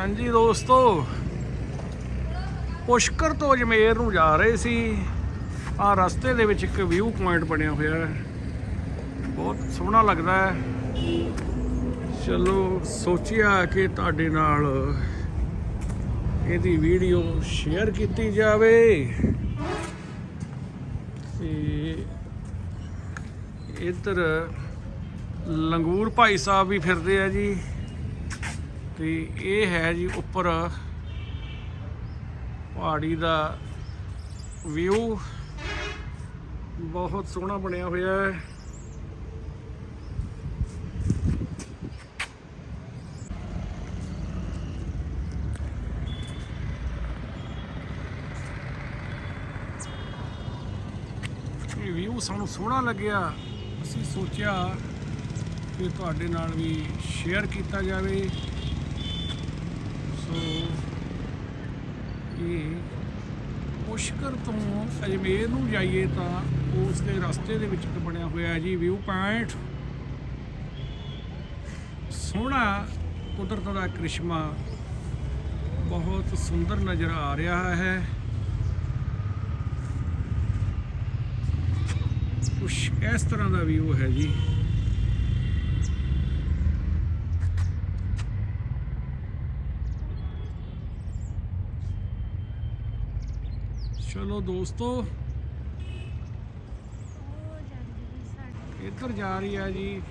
ਹਾਂਜੀ ਦੋਸਤੋ, ਪੁਸ਼ਕਰ ਤੋਂ ਅਜਮੇਰ ਨੂੰ ਜਾ ਰਹੇ ਸੀ। ਆ ਰਸਤੇ ਦੇ ਵਿੱਚ ਇੱਕ ਵਿਊ ਪੁਆਇੰਟ ਬਣਿਆ ਹੋਇਆ ਹੈ। ਬਹੁਤ ਸੋਹਣਾ ਲੱਗਦਾ ਹੈ। ਚਲੋ, ਸੋਚਿਆ ਕਿ ਤੁਹਾਡੇ ਨਾਲ ਇਹਦੀ ਵੀਡੀਓ ਸ਼ੇਅਰ ਕੀਤੀ ਜਾਵੇ। ਤੇ ਇੱਧਰ ਲੰਗੂਰ ਭਾਈ ਸਾਹਿਬ ਵੀ ਫਿਰਦੇ ਆ ਜੀ। ਤੇ ਇਹ ਹੈ ਜੀ ਉੱਪਰ ਪਹਾੜੀ ਦਾ ਵਿਊ ਬਹੁਤ ਸੋਹਣਾ ਬਣਿਆ ਹੋਇਆ ਹੈ। ਇਹ ਵਿਊ ਸਾਨੂੰ ਸੋਹਣਾ ਲੱਗਿਆ। ਅਸੀਂ ਸੋਚਿਆ ਕਿ ਤੁਹਾਡੇ ਨਾਲ ਵੀ ਸ਼ੇਅਰ ਕੀਤਾ ਜਾਵੇ। ਇਹ ਪੁਸ਼ਕਰ ਤੋਂ ਅਜਮੇਰ ਨੂੰ ਜਾਈਏ ਤਾਂ ਉਸ ਦੇ ਰਸਤੇ ਦੇ ਵਿੱਚ ਇੱਕ ਬਣਿਆ ਹੋਇਆ ਹੈ ਜੀ ਵਿਊ ਪੁਆਇੰਟ। ਸੋਹਣਾ ਕੁਦਰਤ ਦਾ ਕ੍ਰਿਸ਼ਮਾ ਬਹੁਤ ਸੁੰਦਰ ਨਜ਼ਰ ਆ ਰਿਹਾ ਹੈ। ਕੁਛ ਇਸ ਤਰ੍ਹਾਂ ਦਾ ਵਿਊ ਹੈ ਜੀ। ਚਲੋ ਦੋਸਤੋ। ਇੱਧਰ ਜਾ ਰਹੀ ਹੈ ਜੀ।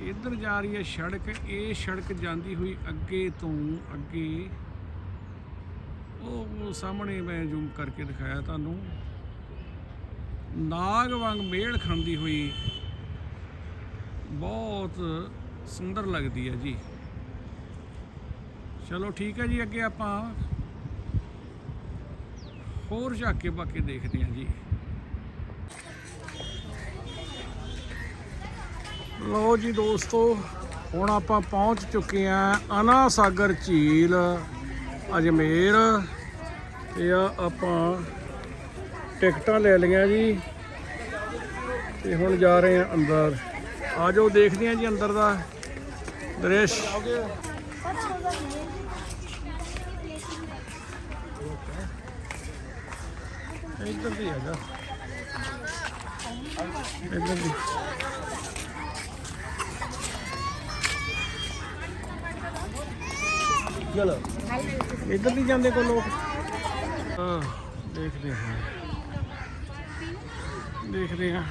ਇੱਧਰ ਜਾ ਰਹੀ ਹੈ ਸੜਕ। ਇਹ ਸੜਕ ਜਾਂਦੀ ਹੋਈ ਅੱਗੇ ਤੋਂ ਅੱਗੇ। ਉਹ ਸਾਹਮਣੇ ਮੈਂ ਜ਼ੂਮ ਕਰਕੇ ਦਿਖਾਇਆ ਤੁਹਾਨੂੰ। ਨਾਗ ਵਾਂਗ ਮੇਲ ਖਾਂਦੀ ਹੋਈ ਬਹੁਤ ਸੁੰਦਰ ਲੱਗਦੀ ਹੈ ਜੀ। ਚਲੋ ਠੀਕ ਹੈ ਜੀ, ਅੱਗੇ ਆਪਾਂ ਹੋਰ ਜਾ ਕੇ ਬਾਕੀ ਦੇਖਦੇ ਹਾਂ ਜੀ। ਲੋ ਜੀ ਦੋਸਤੋ, ਹੁਣ ਆਪਾਂ ਪਹੁੰਚ ਚੁੱਕੇ ਆਂ ਅਨਾ ਸਾਗਰ ਝੀਲ, ਅਜਮੇਰ। ਤੇ ਆ ਆਪਾਂ ਟਿਕਟਾਂ ਲੈ ਲਈਆਂ ਜੀ। ਤੇ ਹੁਣ ਜਾ ਰਹੇ ਆਂ ਅੰਦਰ। ਆ ਜਾਓ, ਦੇਖਦੇ ਆਂ ਜੀ ਅੰਦਰ ਦਾ ਦ੍ਰਿਸ਼। ਇੱਧਰ ਵੀ ਹੈਗਾ ਇੱਧਰ ਵੀ ਚਲੋ। ਇੱਧਰ ਨਹੀਂ ਜਾਂਦੇ ਕੋਈ ਲੋਕ। ਹਾਂ, ਦੇਖਦੇ ਹਾਂ। ਦੇਖਦੇ ਹਾਂ।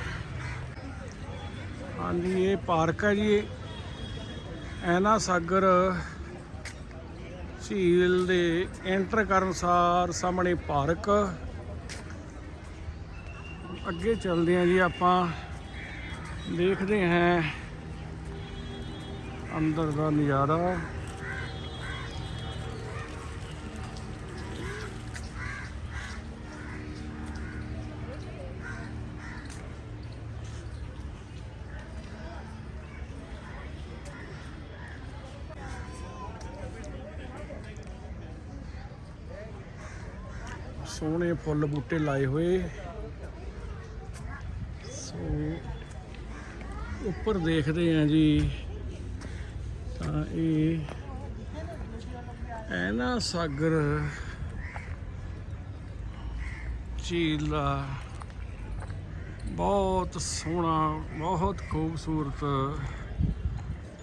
ਹਾਂਜੀ, ਇਹ ਪਾਰਕ ਹੈ ਜੀ। ਐਨਾ ਸਾਗਰ ਝੀਲ ਦੇ ਐਂਟਰ ਕਰਨ ਸਾਰ ਸਾਹਮਣੇ ਪਾਰਕ। ਅੱਗੇ ਚੱਲਦੇ ਹਾਂ ਜੀ ਆਪਾਂ। ਦੇਖਦੇ ਹਾਂ ਅੰਦਰ ਦਾ ਨਜ਼ਾਰਾ। ਸੋਹਣੇ ਫੁੱਲ ਬੂਟੇ ਲਾਏ ਹੋਏ। ਸੋ, ਉੱਪਰ ਦੇਖਦੇ ਆ ਜੀ। ਤਾਂ ਇਹ ਐਨਾ ਸਾਗਰ, ਝੀਲ ਦਾ ਬਹੁਤ ਸੋਹਣਾ, ਬਹੁਤ ਖੂਬਸੂਰਤ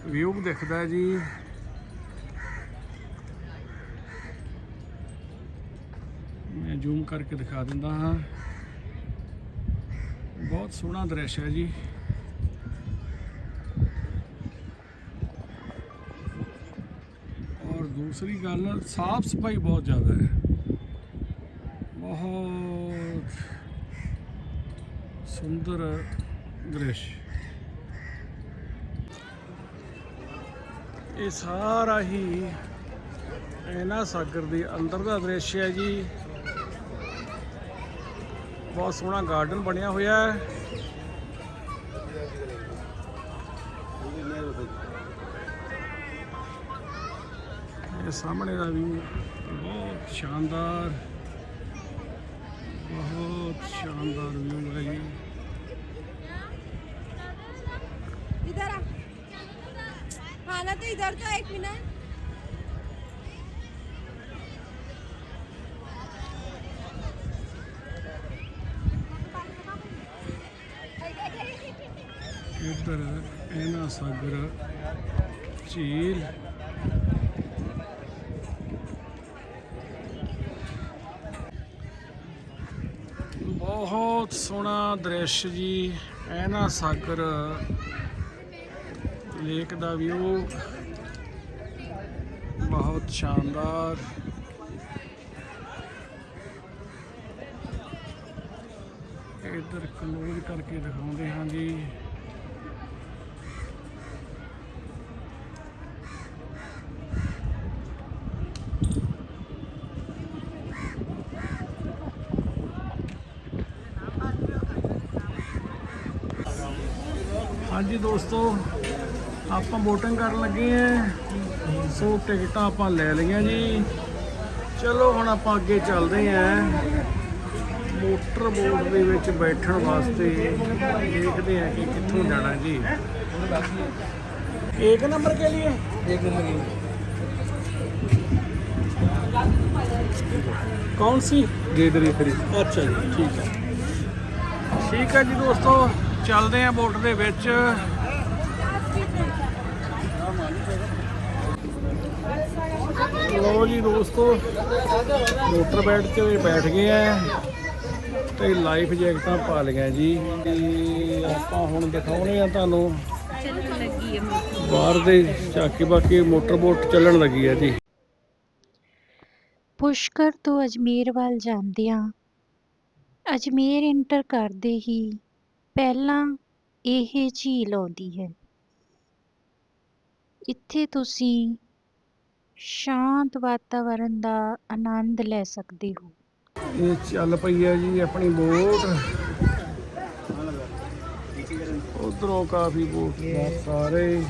ਵਿਊ ਦਿਖਦਾ ਜੀ ਮੈਂ ਜ਼ੂਮ ਕਰਕੇ ਦਿਖਾ ਦਿੰਦਾ ਹਾਂ। ਬਹੁਤ ਸੋਹਣਾ ਦ੍ਰਿਸ਼ ਹੈ ਜੀ। ਔਰ ਦੂਸਰੀ ਗੱਲ, ਸਾਫ਼ ਸਫ਼ਾਈ ਬਹੁਤ ਜ਼ਿਆਦਾ ਹੈ। ਬਹੁਤ ਸੁੰਦਰ ਦ੍ਰਿਸ਼। ਇਹ ਸਾਰਾ ਹੀ ਇਹਨਾਂ ਸਾਗਰ ਦੇ ਅੰਦਰ ਦਾ ਦ੍ਰਿਸ਼ ਹੈ ਜੀ। ਬਹੁਤ ਸੋਹਣਾ ਗਾਰਡਨ ਬਣਿਆ ਹੋਇਆ ਹੈ ਇਹ ਸਾਹਮਣੇ ਦਾ ਵੀ ਬਹੁਤ ਸ਼ਾਨਦਾਰ ਬਹੁਤ ਸ਼ਾਨਦਾਰ ਵਿਊ ਹੈ ਜੀ इधर आ हाँ जाना तो इधर तो एक मिनट ਇਹਨਾਂ ਸਾਗਰ ਝੀਲ। ਬਹੁਤ ਸੋਹਣਾ ਦ੍ਰਿਸ਼ ਜੀ ਇਹਨਾਂ ਸਾਗਰ। ਲੇਕ ਦਾ ਵਿਊ ਬਹੁਤ ਸ਼ਾਨਦਾਰ। ਇੱਧਰ ਕਲੋਜ਼ ਕਰਕੇ ਦਿਖਾਉਂਦੇ ਹਾਂ ਜੀ। ਹਾਂਜੀ ਦੋਸਤੋ ਆਪਾਂ VOTING ਕਰਨ ਲੱਗੇ ਆਂ ਸੋ ਟਿਕਟਾਂ ਆਪਾਂ ਲੈ ਲਈਆਂ ਜੀ ਚਲੋ ਹੁਣ ਆਪਾਂ ਅੱਗੇ ਚੱਲਦੇ ਆਂ ਮੋਟਰ ਬੋਟ ਦੇ ਵਿੱਚ ਬੈਠਣ ਵਾਸਤੇ ਦੇਖਦੇ ਆਂ ਕਿ ਕਿੱਥੋਂ ਜਾਣਾ ਜੀ ਇੱਕ ਨੰਬਰ ਕੇ ਲਈ एक नंबर की ਕੌਣ ਸੀ गेट रेफरी ਅੱਛਾ ਜੀ ਠੀਕ ਹੈ ਠੀਕ ਹੈ ਜੀ ਦੋਸਤੋ ਚੱਲਦੇ ਆਂ ਬੋਟ ਦੇ ਵਿੱਚ। ਲੋ ਜੀ ਦੋਸਤੋ ਮੋਟਰ ਬੈਠ ਤੇ ਬੈਠ ਗਏ ਆ ਤੇ ਲਾਈਫ ਜੈਕਟਾਂ ਪਾ ਲਈਆਂ ਜੀ। ਤੇ ਆਪਾਂ ਹੁਣ ਦਿਖਾਉਣੇ ਆ ਤੁਹਾਨੂੰ। ਬਾਹਰ ਦੇ ਚਾਕੀ ਬਾਕੀ ਮੋਟਰ ਬੋਟ ਚੱਲਣ ਲੱਗੀ ਆ ਜੀ। ਪੁਸ਼ਕਰ ਤੋਂ ਅਜਮੇਰ ਵੱਲ ਜਾਂਦਿਆਂ ਅਜਮੇਰ ਇੰਟਰ ਕਰਦੇ ਹੀ ਪਹਿਲਾਂ ਇਹ ਝੀਲ ਆਉਂਦੀ ਹੈ। ਇੱਥੇ ਤੁਸੀਂ ਸ਼ਾਂਤ ਵਾਤਾਵਰਣ ਦਾ ਆਨੰਦ ਲੈ ਸਕਦੇ ਹੋ। ਇਹ ਚੱਲ ਪਈ ਹੈ ਜੀ ਆਪਣੀ ਬੋਟ। ਉਧਰੋਂ ਕਾਫੀ ਬੋਟ ਸਾਰੇ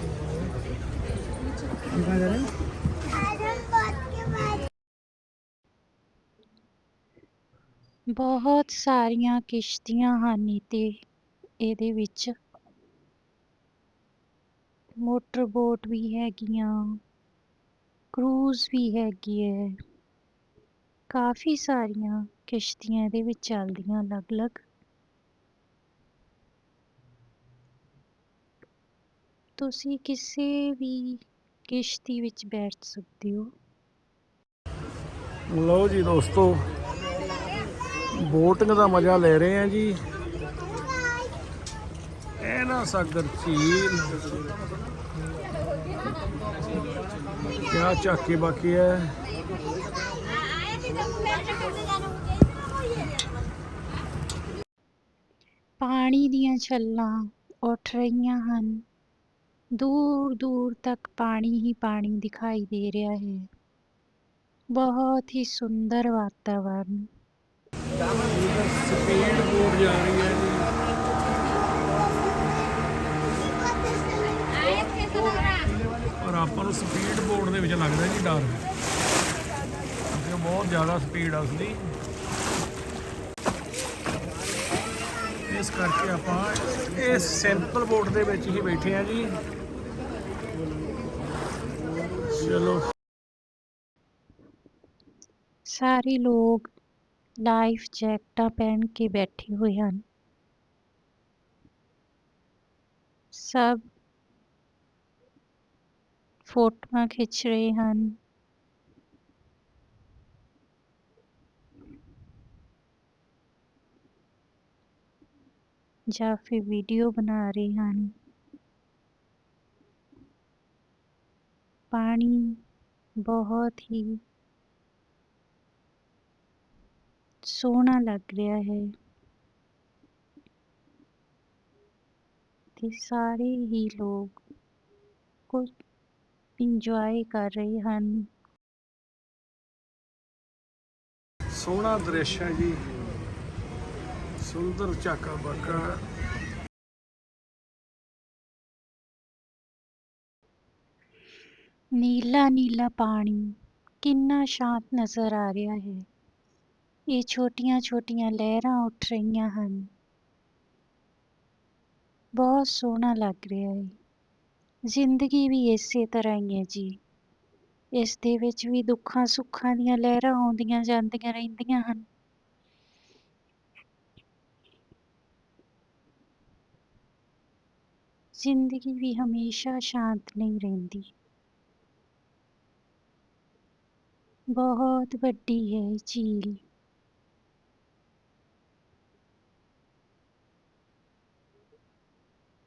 ਬਹੁਤ ਸਾਰੀਆਂ ਕਿਸ਼ਤੀਆਂ ਹਨ ਤੇ ਇਹਦੇ ਵਿੱਚ ਮੋਟਰ ਬੋਟ ਵੀ ਹੈਗੀਆਂ, ਕਰੂਜ਼ ਵੀ ਹੈਗੀ ਹੈ ਕਾਫੀ ਸਾਰੀਆਂ ਕਿਸ਼ਤੀਆਂ ਇਹਦੇ ਵਿੱਚ ਚੱਲਦੀਆਂ ਅਲੱਗ-ਅਲੱਗ। ਤੁਸੀਂ ਕਿਸੇ ਵੀ ਕਿਸ਼ਤੀ ਵਿੱਚ ਬੈਠ ਸਕਦੇ ਹੋ। ਲਓ ਜੀ ਦੋਸਤੋ, ਬੋਟਿੰਗ ਦਾ ਮਜ਼ਾ ਲੈ ਰਹੇ ਆ ਜੀ। ਨਾ ਸਾਗਰ ਝੀਲ ਕਿਆ ਝਾਕੀ ਬਾਕੀ ਹੈ ਪਾਣੀ ਦੀਆਂ ਛੱਲਾਂ ਉੱਠ ਰਹੀਆਂ ਹਨ। ਦੂਰ ਦੂਰ ਤੱਕ ਪਾਣੀ ਹੀ ਪਾਣੀ ਦਿਖਾਈ ਦੇ ਰਿਹਾ ਹੈ। ਬਹੁਤ ਹੀ ਸੁੰਦਰ ਵਾਤਾਵਰਨ। ਸਪੀਡ ਬੋਟ ਜਾ ਰਹੀ ਹੈ ਜੀ ਪਰ ਆਪਾਂ ਨੂੰ ਸਪੀਡ ਬੋਟ ਦੇ ਵਿੱਚ ਲੱਗਦਾ ਜੀ ਡਰ। ਕਿਉਂਕਿ ਬਹੁਤ ਜ਼ਿਆਦਾ ਸਪੀਡ ਆ ਉਸਦੀ। ਇਸ ਕਰਕੇ ਆਪਾਂ ਇਹ ਸਿੰਪਲ ਬੋਟ ਦੇ ਵਿੱਚ ਹੀ ਬੈਠੇ ਆ ਜੀ। ਚਲੋ। ਸਾਰੇ ਲੋਕ ਲਾਈਫ ਜੈਕਟਾਂ ਪਹਿਨ ਕੇ ਬੈਠੇ ਹੋਏ ਹਨ। ਸਭ ਫੋਟੋਆਂ ਖਿੱਚ ਰਹੇ ਹਨ ਜਾਂ ਫਿਰ ਵੀਡੀਓ ਬਣਾ ਰਹੇ ਹਨ ਪਾਣੀ ਬਹੁਤ ਹੀ ਸੋਹਣਾ ਲੱਗ ਰਿਹਾ ਹੈ ਤੇ ਸਾਰੇ ਹੀ ਲੋਕ ਕੁਝ ਇੰਜੋਏ ਕਰ ਰਹੇ ਹਨ। ਸੋਹਣਾ ਦ੍ਰਿਸ਼ ਹੈ ਜੀ। ਸੁੰਦਰ ਝਾਕਾ ਬਾਕਾ। ਨੀਲਾ ਨੀਲਾ ਪਾਣੀ ਕਿੰਨਾ ਸ਼ਾਂਤ ਨਜ਼ਰ ਆ ਰਿਹਾ ਹੈ। ਇਹ ਛੋਟੀਆਂ ਛੋਟੀਆਂ ਲਹਿਰਾਂ ਉੱਠ ਰਹੀਆਂ ਹਨ। ਬਹੁਤ ਸੋਹਣਾ ਲੱਗ ਰਿਹਾ ਹੈ। ਜ਼ਿੰਦਗੀ ਵੀ ਇਸੇ ਤਰ੍ਹਾਂ ਹੀ ਹੈ ਜੀ। ਇਸ ਦੇ ਵਿੱਚ ਵੀ ਦੁੱਖਾਂ ਸੁੱਖਾਂ ਦੀਆਂ ਲਹਿਰਾਂ ਆਉਂਦੀਆਂ ਜਾਂਦੀਆਂ ਰਹਿੰਦੀਆਂ ਹਨ। ਜ਼ਿੰਦਗੀ ਵੀ ਹਮੇਸ਼ਾ ਸ਼ਾਂਤ ਨਹੀਂ ਰਹਿੰਦੀ। ਬਹੁਤ ਵੱਡੀ ਹੈ ਝੀਲ।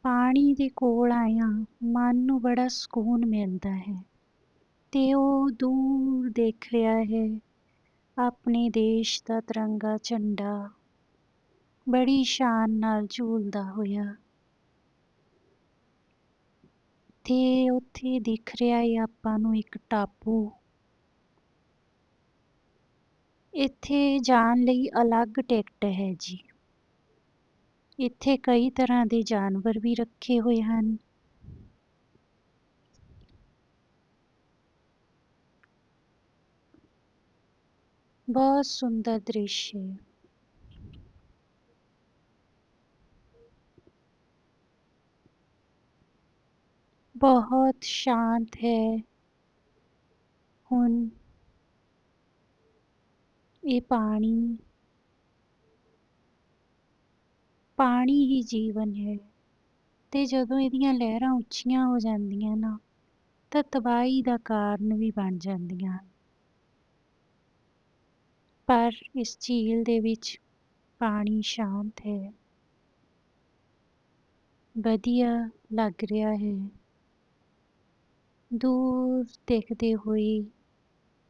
ਪਾਣੀ ਦੇ ਕੋਲ ਆਇਆ, ਮਨ ਨੂੰ ਬੜਾ ਸਕੂਨ ਮਿਲਦਾ ਹੈ। ਅਤੇ ਉਹ ਦੂਰ ਦੇਖ ਰਿਹਾ ਹੈ, ਆਪਣੇ ਦੇਸ਼ ਦਾ ਤਿਰੰਗਾ ਝੰਡਾ। ਬੜੀ ਸ਼ਾਨ ਨਾਲ ਝੂਲਦਾ ਹੋਇਆ। ਤੇ ਉੱਥੇ ਦਿਖ ਰਿਹਾ ਹੈ ਆਪਾਂ ਨੂੰ ਇੱਕ ਟਾਪੂ। ਇੱਥੇ ਜਾਣ ਲਈ ਅਲੱਗ ਟਿਕਟ ਹੈ ਜੀ। ਇੱਥੇ ਕਈ ਤਰ੍ਹਾਂ ਦੇ ਜਾਨਵਰ ਵੀ ਰੱਖੇ ਹੋਏ ਹਨ। ਬਹੁਤ ਸੁੰਦਰ ਦ੍ਰਿਸ਼ ਹੈ। ਬਹੁਤ ਸ਼ਾਂਤ ਹੈ। ਹੁਣ ਇਹ ਪਾਣੀ ਪਾਣੀ ਹੀ ਜੀਵਨ ਹੈ। ਤੇ ਜਦੋਂ ਇਹਦੀਆਂ ਲਹਿਰਾਂ ਉੱਚੀਆਂ ਹੋ ਜਾਂਦੀਆਂ ਨਾ, ਤਾਂ ਤਬਾਹੀ ਦਾ ਕਾਰਨ ਵੀ ਬਣ ਜਾਂਦੀਆਂ ਹਨ। ਪਰ ਇਸ ਝੀਲ ਦੇ ਵਿੱਚ ਪਾਣੀ ਸ਼ਾਂਤ ਹੈ। ਵਧੀਆ ਲੱਗ ਰਿਹਾ ਹੈ। ਦੂਰ ਦੇਖਦੇ ਹੋਏ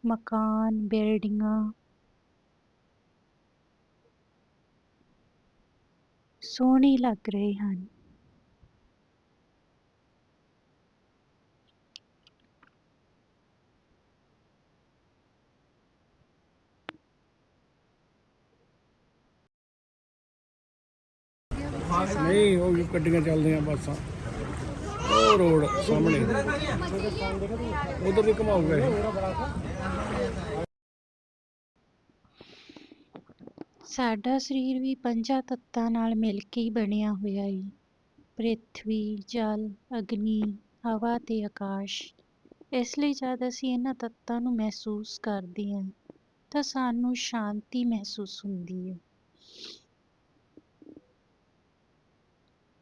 ਮਕਾਨ, ਬਿਲਡਿੰਗਾਂ ਸੋਹਣੇ ਲੱਗ ਰਹੇ ਹਨ। ਨਹੀਂ ਉਹ ਗੱਡੀਆਂ ਚੱਲਦੀਆਂ ਬੱਸਾਂ। ਉਹ ਰੋਡ ਸਾਹਮਣੇ। ਉਧਰ ਵੀ ਘਮਾਊਗਾ ਇਹ ਸਾਡਾ ਸਰੀਰ ਵੀ ਪੰਜਾਂ ਤੱਤਾਂ ਨਾਲ ਮਿਲ ਕੇ ਬਣਿਆ ਹੋਇਆ ਏ ਪ੍ਰਿਥਵੀ ਜਲ, ਅਗਨੀ, ਹਵਾ ਤੇ ਆਕਾਸ਼। ਇਸ ਲਈ ਜਦ ਅਸੀਂ ਇਹਨਾਂ ਤੱਤਾਂ ਨੂੰ ਮਹਿਸੂਸ ਕਰਦੇ ਹਾਂ ਤਾਂ ਸਾਨੂੰ ਸ਼ਾਂਤੀ ਮਹਿਸੂਸ ਹੁੰਦੀ ਹੈ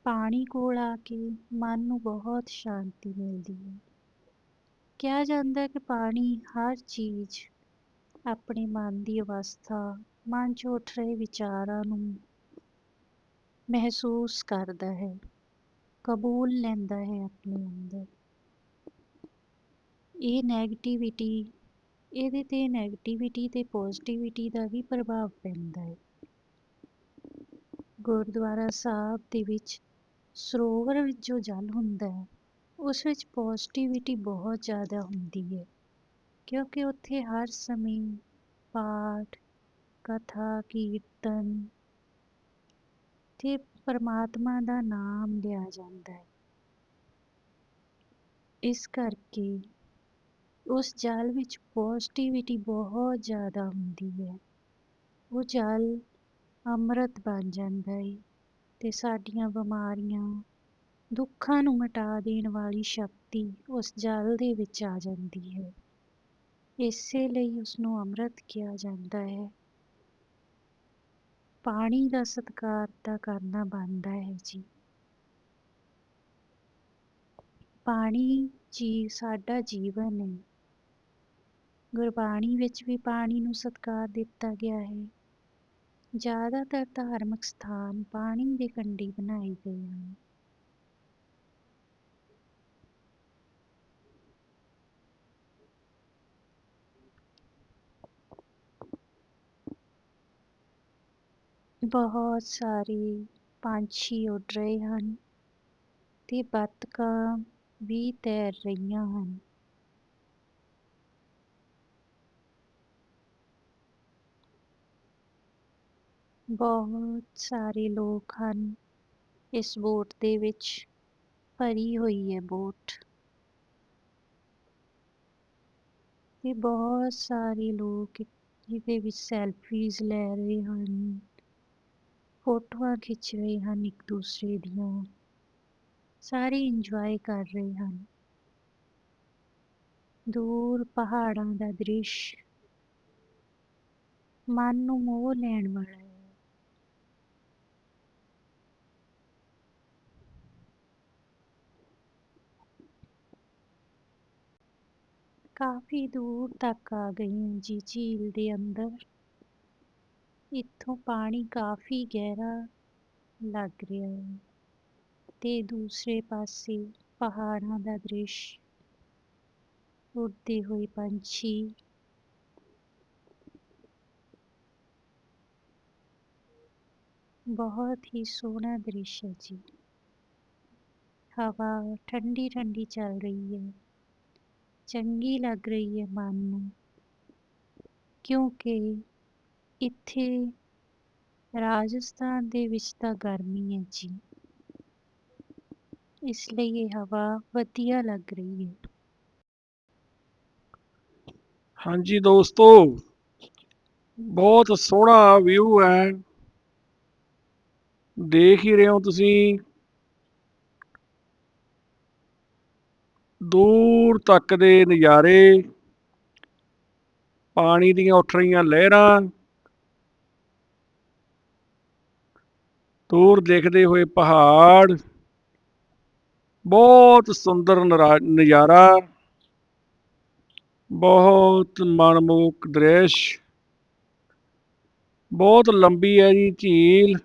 ਪਾਣੀ ਕੋਲ ਆ ਕੇ ਮਨ ਨੂੰ ਬਹੁਤ ਸ਼ਾਂਤੀ ਮਿਲਦੀ ਹੈ ਕਿਹਾ ਜਾਂਦਾ ਹੈ ਕਿ ਪਾਣੀ ਹਰ ਚੀਜ਼ ਆਪਣੇ ਮਨ ਦੀ ਅਵਸਥਾ ਮਨ 'ਚ ਉੱਠ ਰਹੇ ਵਿਚਾਰਾਂ ਨੂੰ ਮਹਿਸੂਸ ਕਰਦਾ ਹੈ, ਕਬੂਲ ਲੈਂਦਾ ਹੈ ਆਪਣੇ ਅੰਦਰ। ਇਹ ਨੈਗੇਟਿਵਿਟੀ ਇਹਦੇ ਤੇ ਨੈਗੇਟਿਵਿਟੀ ਤੇ ਪੋਜ਼ਿਟਿਵਿਟੀ ਦਾ ਵੀ ਪ੍ਰਭਾਵ ਪੈਂਦਾ ਹੈ। ਗੁਰਦੁਆਰਾ ਸਾਹਿਬ ਦੇ ਵਿੱਚ ਸਰੋਵਰ ਵਿੱਚ ਜੋ ਜਲ ਹੁੰਦਾ ਹੈ, ਉਸ ਵਿੱਚ ਪੋਜ਼ਿਟਿਵਿਟੀ ਬਹੁਤ ਜ਼ਿਆਦਾ ਹੁੰਦੀ ਹੈ, ਕਿਉਂਕਿ ਉੱਥੇ ਹਰ ਸਮੇਂ ਪਾਠ ਕਥਾ ਕੀਰਤਨ ਤੇ ਪਰਮਾਤਮਾ ਦਾ ਨਾਮ ਲਿਆ ਜਾਂਦਾ ਹੈ। ਇਸ ਕਰਕੇ ਉਸ ਜਲ ਵਿੱਚ ਪੋਜ਼ਿਟਿਵਿਟੀ ਬਹੁਤ ਜ਼ਿਆਦਾ ਹੁੰਦੀ ਹੈ। ਉਹ ਜਲ ਅੰਮ੍ਰਿਤ ਬਣ ਜਾਂਦਾ ਹੈ ਤੇ ਸਾਡੀਆਂ ਬਿਮਾਰੀਆਂ, ਦੁੱਖਾਂ ਨੂੰ ਮਿਟਾ ਦੇਣ ਵਾਲੀ ਸ਼ਕਤੀ ਉਸ ਜਲ ਦੇ ਵਿੱਚ ਆ ਜਾਂਦੀ ਹੈ। ਇਸੇ ਲਈ ਉਸ ਨੂੰ ਅੰਮ੍ਰਿਤ ਕਿਹਾ ਜਾਂਦਾ ਹੈ। ਪਾਣੀ ਦਾ ਸਤਿਕਾਰ ਤਾਂ ਕਰਨਾ ਬਣਦਾ ਹੈ ਜੀ। ਪਾਣੀ ਜੀ ਸਾਡਾ ਜੀਵਨ ਹੈ। ਗੁਰਬਾਣੀ ਵਿੱਚ ਵੀ ਪਾਣੀ ਨੂੰ ਸਤਿਕਾਰ ਦਿੱਤਾ ਗਿਆ ਹੈ। ਜ਼ਿਆਦਾਤਰ ਧਾਰਮਿਕ ਸਥਾਨ ਪਾਣੀ ਦੇ ਕੰਢੇ ਬਣਾਏ ਗਏ ਹਨ। ਬਹੁਤ ਸਾਰੇ ਪੰਛੀ ਉੱਡ ਰਹੇ ਹਨ ਤੇ ਬੱਤਕਾਂ ਵੀ ਤੈਰ ਰਹੀਆਂ ਹਨ। ਬਹੁਤ ਸਾਰੇ ਲੋਕ ਹਨ ਇਸ ਬੋਟ ਦੇ ਵਿੱਚ, ਭਰੀ ਹੋਈ ਹੈ ਬੋਟ। ਤੇ ਬਹੁਤ ਸਾਰੇ ਲੋਕ ਇਹਦੇ ਵਿੱਚ ਸੈਲਫੀਜ਼ ਲੈ ਰਹੇ ਹਨ। ਫੋਟੋਆਂ ਖਿੱਚ ਰਹੇ ਹਨ ਇੱਕ ਦੂਸਰੇ ਦੀਆਂ। ਸਾਰੇ ਇੰਜੋਏ ਕਰ ਰਹੇ ਹਨ। ਦੂਰ ਪਹਾੜਾਂ ਦਾ ਦ੍ਰਿਸ਼। ਮਨ ਨੂੰ ਮੋਹ ਲੈਣ ਵਾਲਾ ਹੈ। ਕਾਫੀ ਦੂਰ ਤੱਕ ਆ ਗਈ ਹਾਂ ਜੀ, ਝੀਲ ਦੇ ਅੰਦਰ। ਇੱਥੋਂ ਪਾਣੀ ਕਾਫੀ ਗਹਿਰਾ ਲੱਗ ਰਿਹਾ ਹੈ ਤੇ ਦੂਸਰੇ ਪਾਸੇ ਪਹਾੜਾਂ ਦਾ ਦ੍ਰਿਸ਼ ਉੱਡਦੇ ਹੋਏ ਪੰਛੀ ਬਹੁਤ ਹੀ ਸੋਹਣਾ ਦ੍ਰਿਸ਼ ਹੈ ਜੀ। ਹਵਾ ਠੰਡੀ ਠੰਡੀ ਚੱਲ ਰਹੀ ਹੈ। ਚੰਗੀ ਲੱਗ ਰਹੀ ਹੈ ਮਨ ਨੂੰ ਕਿਉਂਕਿ ਇੱਥੇ ਰਾਜਸਥਾਨ ਦੇ ਵਿੱਚ ਤਾਂ ਗਰਮੀ ਹੈ ਜੀ। ਇਸ ਲਈ ਇਹ ਹਵਾ ਵਧੀਆ ਲੱਗ ਰਹੀ ਹੈ। ਹਾਂਜੀ ਦੋਸਤੋ, ਬਹੁਤ ਸੋਹਣਾ ਵਿਊ ਹੈ। ਦੇਖ ਹੀ ਰਹੇ ਹੋ ਤੁਸੀਂ। ਦੂਰ ਤੱਕ ਦੇ ਨਜ਼ਾਰੇ। ਪਾਣੀ ਦੀਆਂ ਉੱਠ ਰਹੀਆਂ ਲਹਿਰਾਂ। ਦੂਰ ਦੇਖਦੇ ਹੋਏ ਪਹਾੜ, ਬਹੁਤ ਸੁੰਦਰ ਨਰਾ- ਨਜ਼ਾਰਾ, ਬਹੁਤ ਮਨਮੋਹਕ ਦ੍ਰਿਸ਼, ਬਹੁਤ ਲੰਬੀ ਹੈ ਜੀ ਝੀਲ,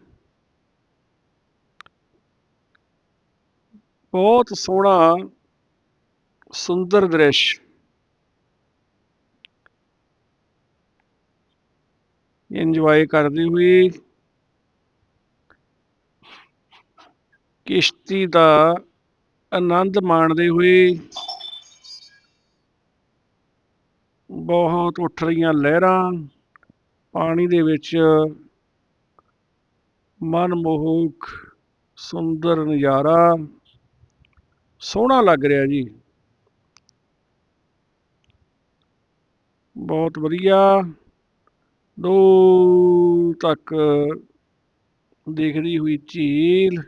ਬਹੁਤ ਸੋਹਣਾ, ਸੁੰਦਰ ਦ੍ਰਿਸ਼। ਇੰਜੋਏ ਕਰਦੇ ਹੋਏ ਕਿਸ਼ਤੀ ਦਾ ਆਨੰਦ ਮਾਣਦੇ ਹੋਏ ਬਹੁਤ ਉੱਠ ਰਹੀਆਂ ਲਹਿਰਾਂ, ਪਾਣੀ ਦੇ ਵਿੱਚ ਮਨਮੋਹਕ ਸੁੰਦਰ ਨਜ਼ਾਰਾ, ਸੋਹਣਾ ਲੱਗ ਰਿਹਾ ਜੀ। ਬਹੁਤ ਵਧੀਆ ਦੋ ਤੱਕ ਦੇਖਦੀ ਹੋਈ ਝੀਲ।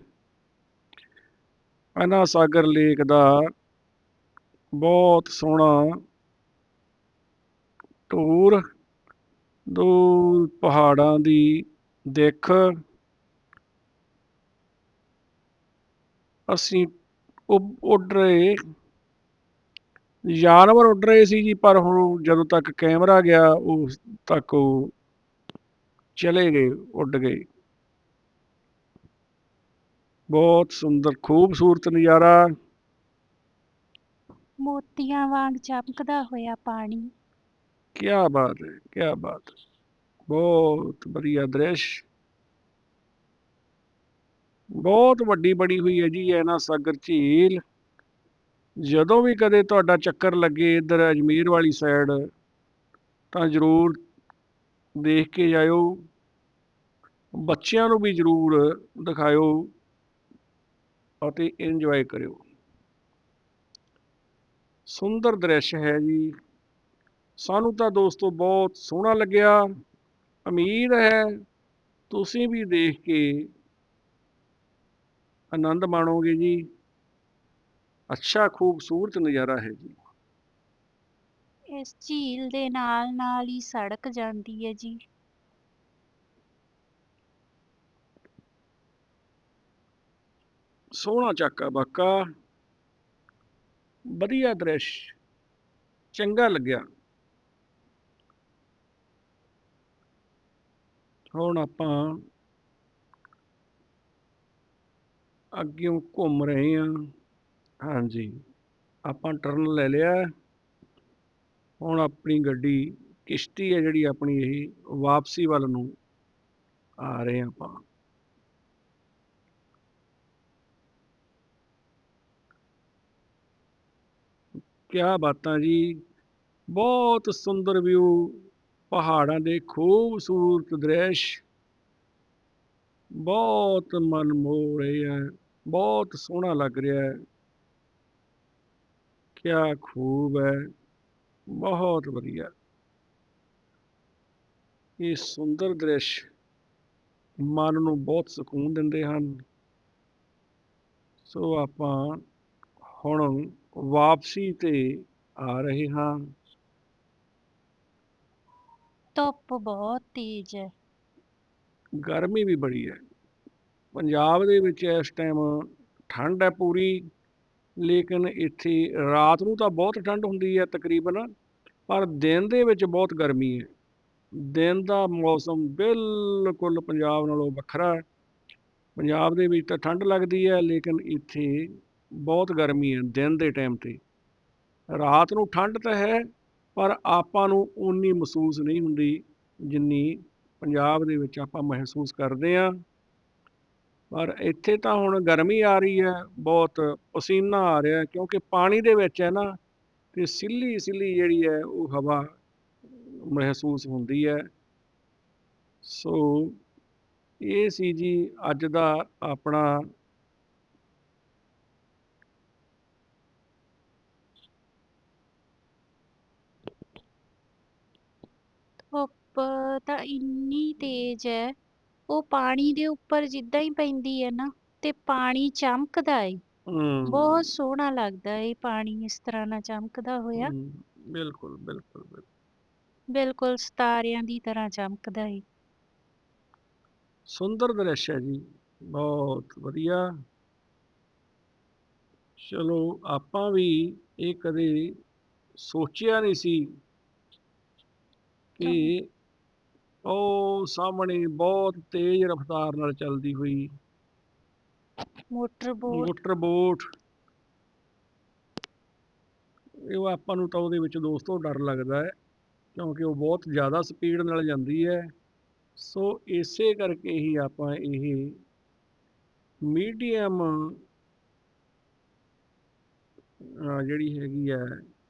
ਇਹਨਾਂ ਸਾਗਰ ਲੇਕ ਦਾ ਬਹੁਤ ਸੋਹਣਾ ਟੂਰ ਦੂਰ ਪਹਾੜਾਂ ਦੀ ਦਿੱਖ। ਅਸੀਂ ਉੱਡ ਰਹੇ, ਜਾਨਵਰ ਉੱਡ ਰਹੇ ਸੀ ਜੀ, ਪਰ ਹੁਣ ਜਦੋਂ ਤੱਕ ਕੈਮਰਾ ਗਿਆ ਉਸ ਤੱਕ ਉਹ ਚਲੇ ਗਏ, ਉੱਡ ਗਏ। ਬਹੁਤ ਸੁੰਦਰ ਖੂਬਸੂਰਤ ਨਜ਼ਾਰਾ। ਮੋਤੀਆਂ ਵਾਂਗ ਚਮਕਦਾ ਹੋਇਆ ਪਾਣੀ। ਕੀ ਬਾਤ ਹੈ ਕੀ ਬਾਤ ਹੈ। ਬਹੁਤ ਵਧੀਆ ਦ੍ਰਿਸ਼। ਬਹੁਤ ਵੱਡੀ ਬਣੀ ਹੋਈ ਹੈ ਜੀ ਇਹ ਨਾ ਸਾਗਰ ਝੀਲ। ਜਦੋਂ ਵੀ ਕਦੇ ਤੁਹਾਡਾ ਚੱਕਰ ਲੱਗੇ ਇੱਧਰ ਅਜਮੇਰ ਵਾਲੀ ਸਾਈਡ ਤਾਂ ਜ਼ਰੂਰ ਦੇਖ ਕੇ ਜਾਇਓ। ਬੱਚਿਆਂ ਨੂੰ ਵੀ ਜ਼ਰੂਰ ਦਿਖਾਇਓ। ਅਤੇ ਇੰਜੋਏ ਕਰਿਓ। ਸੁੰਦਰ ਦ੍ਰਿਸ਼ ਹੈ ਜੀ। ਸਾਨੂੰ ਤਾਂ ਦੋਸਤੋ ਬਹੁਤ ਸੋਹਣਾ ਲੱਗਿਆ। ਉਮੀਦ ਹੈ। ਤੁਸੀਂ ਵੀ ਦੇਖ ਕੇ ਆਨੰਦ ਮਾਣੋਗੇ ਜੀ। ਅੱਛਾ, ਖੂਬਸੂਰਤ ਨਜ਼ਾਰਾ ਹੈ ਜੀ। ਇਸ ਝੀਲ ਦੇ ਨਾਲ ਨਾਲ ਹੀ ਸੜਕ ਜਾਂਦੀ ਹੈ ਜੀ। ਸੋਹਣਾ ਚਾਕਾ ਬਾਕਾ। ਵਧੀਆ ਦ੍ਰਿਸ਼। ਚੰਗਾ ਲੱਗਿਆ। ਹੁਣ ਆਪਾਂ ਅੱਗਿਓਂ ਘੁੰਮ ਰਹੇ ਹਾਂ। ਹਾਂਜੀ, ਆਪਾਂ ਟਰਨ ਲੈ ਲਿਆ। ਹੁਣ ਆਪਣੀ ਗੱਡੀ ਕਿਸ਼ਤੀ ਹੈ ਜਿਹੜੀ ਆਪਣੀ ਇਹ ਵਾਪਸੀ ਵੱਲ ਨੂੰ ਆ ਰਹੇ ਹਾਂ ਆਪਾਂ। ਕਿਆ ਬਾਤਾਂ ਜੀ। ਬਹੁਤ ਸੁੰਦਰ ਵਿਊ, ਪਹਾੜਾਂ ਦੇ ਖੂਬਸੂਰਤ ਦ੍ਰਿਸ਼। ਬਹੁਤ ਮਨ ਮੋਹ ਰਹੇ ਹੈ ਬਹੁਤ ਸੋਹਣਾ ਲੱਗ ਰਿਹਾ ਹੈ ਕਿਆ ਖੂਬ ਹੈ ਬਹੁਤ ਵਧੀਆ। ਇਹ ਸੁੰਦਰ ਦ੍ਰਿਸ਼ ਮਨ ਨੂੰ ਬਹੁਤ ਸਕੂਨ ਦਿੰਦੇ ਹਨ। ਸੋ ਆਪਾਂ ਹੁਣ ਵਾਪਸੀ ਤੇ ਆ ਰਹੇ ਹਾਂ। ਧੁੱਪ ਬਹੁਤ ਤੇਜ਼ ਹੈ। ਗਰਮੀ ਵੀ ਬੜੀ ਹੈ। ਪੰਜਾਬ ਦੇ ਵਿੱਚ ਇਸ ਟਾਈਮ ਠੰਡ ਹੈ ਪੂਰੀ ਲੇਕਿਨ ਇੱਥੇ ਰਾਤ ਨੂੰ ਤਾਂ ਬਹੁਤ ਠੰਡ ਹੁੰਦੀ ਹੈ ਤਕਰੀਬਨ ਪਰ ਦਿਨ ਦੇ ਵਿੱਚ ਬਹੁਤ ਗਰਮੀ ਹੈ। ਦਿਨ ਦਾ ਮੌਸਮ ਬਿਲਕੁਲ ਪੰਜਾਬ ਨਾਲੋਂ ਵੱਖਰਾ ਹੈ। ਪੰਜਾਬ ਦੇ ਵਿੱਚ ਤਾਂ ਠੰਡ ਲੱਗਦੀ ਹੈ ਲੇਕਿਨ ਇੱਥੇ ਬਹੁਤ ਗਰਮੀ ਹੈ ਦਿਨ ਦੇ ਟਾਈਮ ਤੇ। ਰਾਤ ਨੂੰ ਠੰਡ ਤਾਂ ਹੈ, ਪਰ ਆਪਾਂ ਨੂੰ ਉਨੀ ਮਹਿਸੂਸ ਨਹੀਂ ਹੁੰਦੀ ਜਿੰਨੀ ਪੰਜਾਬ ਦੇ ਵਿੱਚ ਆਪਾਂ ਮਹਿਸੂਸ ਕਰਦੇ ਹਾਂ। ਪਰ ਇੱਥੇ ਤਾਂ ਹੁਣ ਗਰਮੀ ਆ ਰਹੀ ਹੈ, ਬਹੁਤ ਪਸੀਨਾ ਆ ਰਿਹਾ ਕਿਉਂਕਿ ਪਾਣੀ ਦੇ ਵਿੱਚ ਹੈ ਨਾ, ਤੇ ਸਿੱਲੀ ਸਿੱਲੀ ਜਿਹੜੀ ਹੈ ਉਹ ਹਵਾ ਮਹਿਸੂਸ ਹੁੰਦੀ ਹੈ। ਸੋ ਇਹ ਸੀ ਜੀ ਅੱਜ ਦਾ ਆਪਣਾ ਧੁੱਪ ਤਾਂ ਇੰਨੀ ਤੇਜ਼ ਹੈ ਉਹ ਪਾਣੀ ਦੇ ਉੱਪਰ ਜਿੱਦਾਂ ਹੀ ਪੈਂਦੀ ਹੈ ਨਾ ਤੇ ਪਾਣੀ ਚਮਕਦਾ ਏ। ਬਹੁਤ ਸੋਹਣਾ ਲੱਗਦਾ ਏ ਪਾਣੀ ਇਸ ਤਰ੍ਹਾਂ ਨਾਲ ਚਮਕਦਾ ਹੋਇਆ। ਹਮ, ਬਿਲਕੁਲ ਬਿਲਕੁਲ ਬਿਲਕੁਲ। ਬਿਲਕੁਲ ਸਿਤਾਰਿਆਂ ਦੀ ਤਰ੍ਹਾਂ ਚਮਕਦਾ ਏ। ਸੁੰਦਰ ਦ੍ਰਿਸ਼ ਹੈ ਜੀ ਬਹੁਤ ਵਧੀਆ। ਚਲੋ ਆਪਾਂ ਵੀ ਇਹ ਕਦੇ ਸੋਚਿਆ ਨਹੀਂ ਸੀ ਕਿ ਉਹ ਸਾਹਮਣੇ ਬਹੁਤ ਤੇਜ਼ ਰਫ਼ਤਾਰ ਨਾਲ ਚੱਲਦੀ ਹੋਈ। Motor boat. Motor boat. ਇਹ ਆਪਾਂ ਨੂੰ ਤਾਂ ਉਹਦੇ ਵਿੱਚ ਦੋਸਤੋ ਡਰ ਲੱਗਦਾ ਹੈ ਕਿਉਂਕਿ ਉਹ ਬਹੁਤ ਜ਼ਿਆਦਾ ਸਪੀਡ ਨਾਲ ਜਾਂਦੀ ਹੈ। ਸੋ ਇਸੇ ਕਰਕੇ ਹੀ ਆਪਾਂ ਇਹ ਮੀਡੀਅਮ ਜਿਹੜੀ ਹੈਗੀ ਹੈ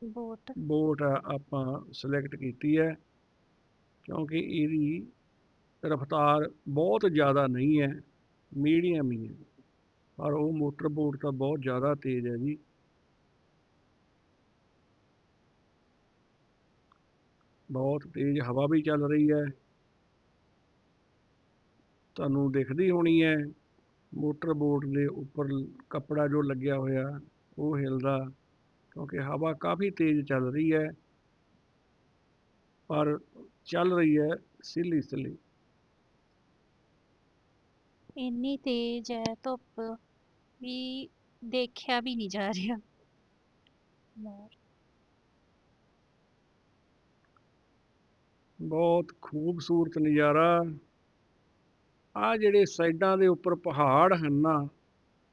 ਬੋਟ। ਬੋਟ ਆਪਾਂ ਸਿਲੈਕਟ ਕੀਤੀ ਹੈ। ਕਿਉਂਕਿ ਇਹਦੀ ਰਫ਼ਤਾਰ ਬਹੁਤ ਜ਼ਿਆਦਾ ਨਹੀਂ ਹੈ, ਮੀਡੀਅਮ ਹੀ ਹੈ। ਪਰ ਉਹ ਮੋਟਰ ਬੋਟ ਤਾਂ ਬਹੁਤ ਜ਼ਿਆਦਾ ਤੇਜ਼ ਹੈ ਜੀ। ਬਹੁਤ ਤੇਜ਼ ਹਵਾ ਵੀ ਚੱਲ ਰਹੀ ਹੈ। ਤੁਹਾਨੂੰ ਦਿਖਦੀ ਹੋਣੀ ਹੈ, ਮੋਟਰ ਬੋਟ ਦੇ ਉੱਪਰ ਕੱਪੜਾ ਜੋ ਲੱਗਿਆ ਹੋਇਆ, ਉਹ ਹਿਲਦਾ, ਕਿਉਂਕਿ ਹਵਾ ਕਾਫੀ ਤੇਜ਼ ਚੱਲ ਰਹੀ ਹੈ। ਪਰ ਚੱਲ ਰਹੀ ਹੈ ਸਿੱਲੀ ਸਿੱਲੀ। ਇੰਨੀ ਤੇਜ਼ ਹੈ ਧੁੱਪ ਵੀ ਦੇਖਿਆ ਵੀ ਨਹੀਂ ਜਾ ਰਿਹਾ। ਬਹੁਤ ਖੂਬਸੂਰਤ ਨਜ਼ਾਰਾ। ਆ ਜਿਹੜੇ ਸਾਈਡਾਂ ਦੇ ਉੱਪਰ ਪਹਾੜ ਹਨ ਨਾ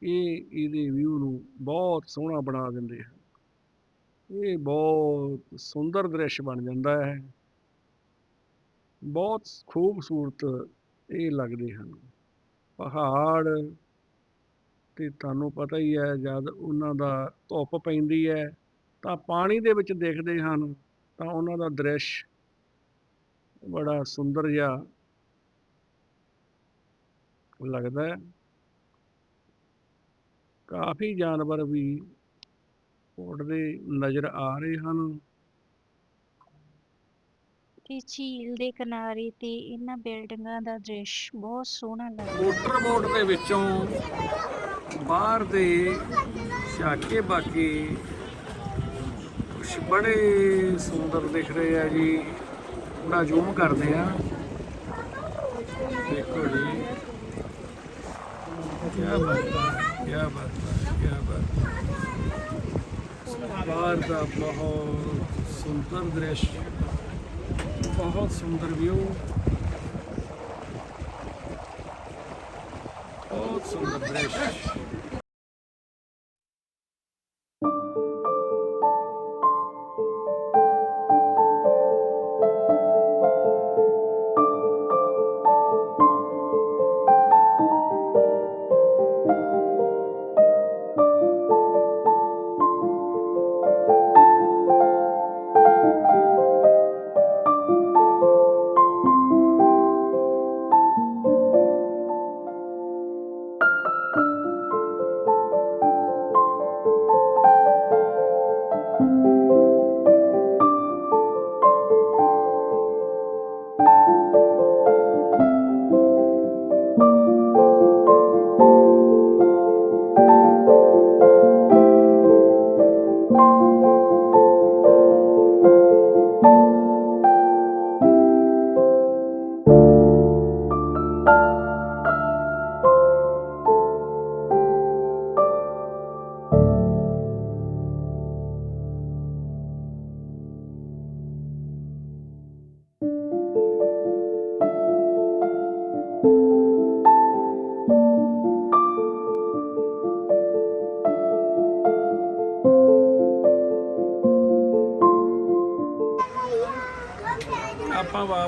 ਇਹ ਇਹਦੇ ਵਿਊ ਨੂੰ ਬਹੁਤ ਸੋਹਣਾ ਬਣਾ ਦਿੰਦੇ ਹਨ। ਇਹ ਬਹੁਤ ਸੁੰਦਰ ਦ੍ਰਿਸ਼ ਬਣ ਜਾਂਦਾ ਹੈ। ਬਹੁਤ ਖੂਬਸੂਰਤ ਇਹ ਲੱਗਦੇ ਹਨ। ਪਹਾੜ ਤੇ ਤੁਹਾਨੂੰ ਪਤਾ ਹੀ ਹੈ, ਜਦ ਉਹਨਾਂ ਦਾ ਧੁੱਪ ਪੈਂਦੀ ਹੈ, ਤਾਂ ਪਾਣੀ ਦੇ ਵਿੱਚ ਦੇਖਦੇ ਹਨ, ਤਾਂ ਉਹਨਾਂ ਦਾ ਦ੍ਰਿਸ਼ ਬੜਾ ਸੁੰਦਰ ਜਿਹਾ ਲੱਗਦਾ ਹੈ। ਕਾਫੀ ਜਾਨਵਰ ਵੀ ਉੱਡਦੇ ਨਜ਼ਰ ਆ ਰਹੇ ਹਨ। ਤੇ ਝੀਲ ਦੇ ਕਿਨਾਰੇ ਤੇ ਇਹਨਾਂ ਬਿਲਡਿੰਗਾਂ ਦਾ ਦ੍ਰਿਸ਼ ਬਹੁਤ ਸੋਹਣਾ ਲੱਗਦਾ ਮੋਟਰ ਬੋਟ ਦੇ ਵਿੱਚੋਂ ਬਾਹਰ ਦੇ ਸ਼ਾਕੇ ਬਾਕੀ ਕੁਛ ਬੜੇ ਸੁੰਦਰ ਦਿਖ ਰਹੇ ਆ ਜੀ। ਥੋੜਾ ਜ਼ੂਮ ਕਰਦੇ ਆ। ਦੇਖੋ ਜੀ। ਕੀ ਬਾਤ ਹੈ ਕੀ ਬਾਤ ਹੈ ਕੀ ਬਾਤ ਹੈ ਬਾਹਰ ਦਾ ਬਹੁਤ ਸੁੰਦਰ ਦ੍ਰਿਸ਼। ਬਹੁਤ ਸੁੰਦਰ ਵਿਊ ਬਹੁਤ ਸੁੰਦਰ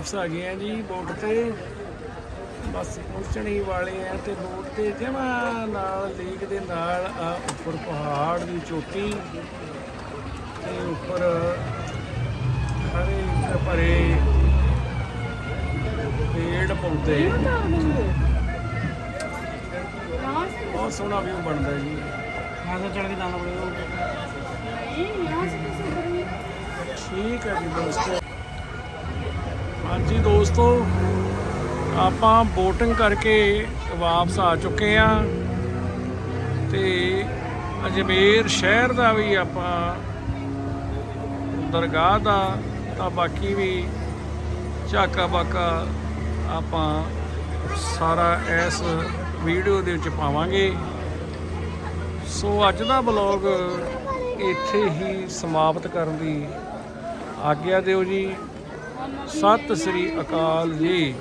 ਵਾਪਸ ਆ ਗਏ ਆ ਜੀ ਬੋਟ ਤੇ। ਬਸ ਪਹੁੰਚਣ ਹੀ ਵਾਲੇ ਆ ਤੇ ਬੋਟ ਤੇ ਜਮਾ ਨਾਲ ਲੀਕ ਦੇ ਨਾਲ ਆ ਉੱਪਰ ਪਹਾੜ ਦੀ ਚੋਟੀ ਤੇ ਉੱਪਰ ਹਰੇ ਭਰੇ ਪੇੜ ਪੌਦੇ। ਬਹੁਤ ਸੋਹਣਾ ਵਿਊ ਬਣਦਾ ਜੀ। ਮੈਂ ਤਾਂ ਚੜ ਕੇ ਜਾਣਾ ਪੜੇਗਾ ਠੀਕ ਹੈ ਜੀ ਦੋਸਤੋ ਜੀ ਦੋਸਤੋ, ਆਪਾਂ ਬੋਟਿੰਗ ਕਰਕੇ ਵਾਪਸ ਆ ਚੁੱਕੇ ਆ ਤੇ ਅਜਮੇਰ ਸ਼ਹਿਰ ਦਾ ਵੀ ਆਪਾਂ ਦਰਗਾਹ ਦਾ ਤਾਂ ਬਾਕੀ ਵੀ ਝਾਕਾ ਬਾਕਾ ਆਪਾਂ ਸਾਰਾ ਇਸ ਵੀਡੀਓ ਦੇ ਵਿੱਚ ਪਾਵਾਂਗੇ। ਸੋ ਅੱਜ ਦਾ ਬਲੌਗ ਇੱਥੇ ਹੀ ਸਮਾਪਤ ਕਰਨ ਦੀ ਆਗਿਆ ਦਿਓ ਜੀ। ਸਤਿ ਸ੍ਰੀ ਅਕਾਲ ਜੀ।